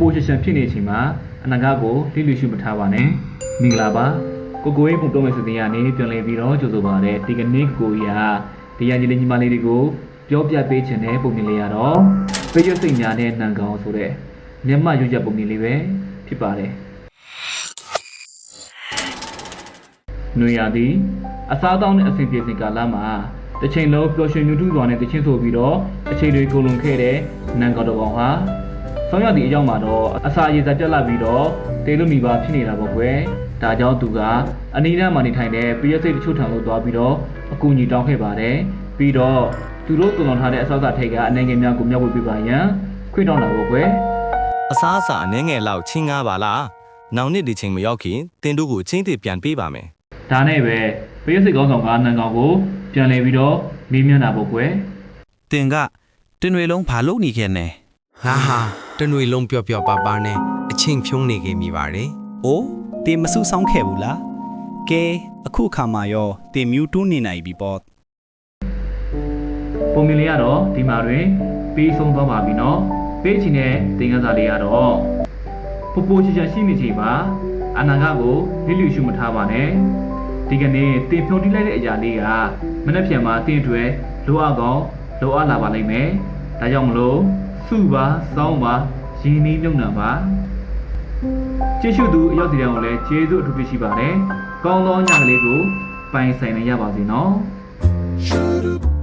ပိုရှရှင်ဖြစ်နေချိန်မှာအနာဂတ်ကိုလိလူရှုမထားပါနဲ့မင်္ဂလာပါကိုကိုရေးပုံတော့မဲ့စတင်ရနေပြန်လည်ပြီးတော့ကြိုဆိုပါရတဲ့ဒီကနေ့ကိုကြီးဟာတရားညီလေးညီမလေးတွေကိုပြောပြပေးခြင်းနဲ့ပုံမြင်လေးရတော့ပြည့်ရစိတ်များတဲ့နှံကောင်ဆိုတဲ့မျက်မှောက်ရွရက်ပုံမြင်လေးပဲဖြစ်ပါတယ်နွေရာသီအစားအသောက်နဲ့အဆင်ပြေစဉ်ကာလမှာတစ်ချိန်လုံးပျော်ရွှင်မြူးထူးစွာနဲ့တချင်းဆိုပြီးတော့အချိန်တွေကုန်လွန်ခဲ့တဲ့နန်ကောင်တော်ကောင်ဟာ ဆောင်းရသည့်အကြောင်းမှာတော့အစာရည်စားပြက်လာပြီးတော့တေလို့မိပါဖြစ်နေတာပေါ့ကွယ်ဒါကြောင့်သူကအနီးနားမှာနေထိုင်တဲ့ပြည့်စိတ်တချို့ထံလို့သွားပြီးတော့အကူအညီတောင်းခဲ့ပါတယ်ပြီးတော့သူတို့တုံတော်ထားတဲ့အဆောက်အထိတ်ကအနိုင်ငယ်များကိုမြောက်ဝေပေးပါရန်ခွင့်တောင်းတာပေါ့ကွယ်အစားအစာအနှဲငယ်လောက်ချင်းငားပါလားနောက်နှစ်ဒီချိန်မရောက်ခင်တင်တို့ကိုချင်းတစ်ပြန်ပေးပါမယ်ဒါနဲ့ပဲပြည့်စိတ်ကောင်းဆောင်ကနန်ကောင်ကိုပြန်လဲပြီးတော့မေးမြန်းတာပေါ့ကွယ်တင်ကတင်တွေလုံးဘာလုပ်နေခဲ့နေဟာဟာ တနွေလုံးပျော့ပျော့ပါပါနဲ့အချင်းဖြုံးနေခဲ့မိပါတယ်။အိုးတင်မဆူဆောင်းခဲ့ဘူးလား။ကဲအခုခါမှာရောတင်မြူတူးနေနိုင်ပြီပေါ့ပုံမြင်လေးကတော့ဒီမှာတွင်ပြီးဆုံးသွားပါပြီနော်ပေးချင်တဲ့သင်ခန်းစာလေးကတော့ပူပူချီချာရှိနေချိန်မှာအနာဂတ်ကိုလိလူရှုမထားပါနဲ့ဒီကနေ့တင်ဖြုံတိလိုက်တဲ့အရာလေးကမနှက်ပြန်မှာတင်တွေလိုအပ်ကောင်းလိုအပ်လာပါလိမ့်မယ်ဒါကြောင့်မလို့ စုပါစောင်းပါရင်းနှီးမြုံနှံပါကျေးဇူးသူအရောက်စီတန်းကိုလည်းကျေးဇူးအထူးပြုရှိပါတယ်ကောင်းသောညကလေးကိုပိုင်ဆိုင်နိုင်ရပါစေနော် Shut up.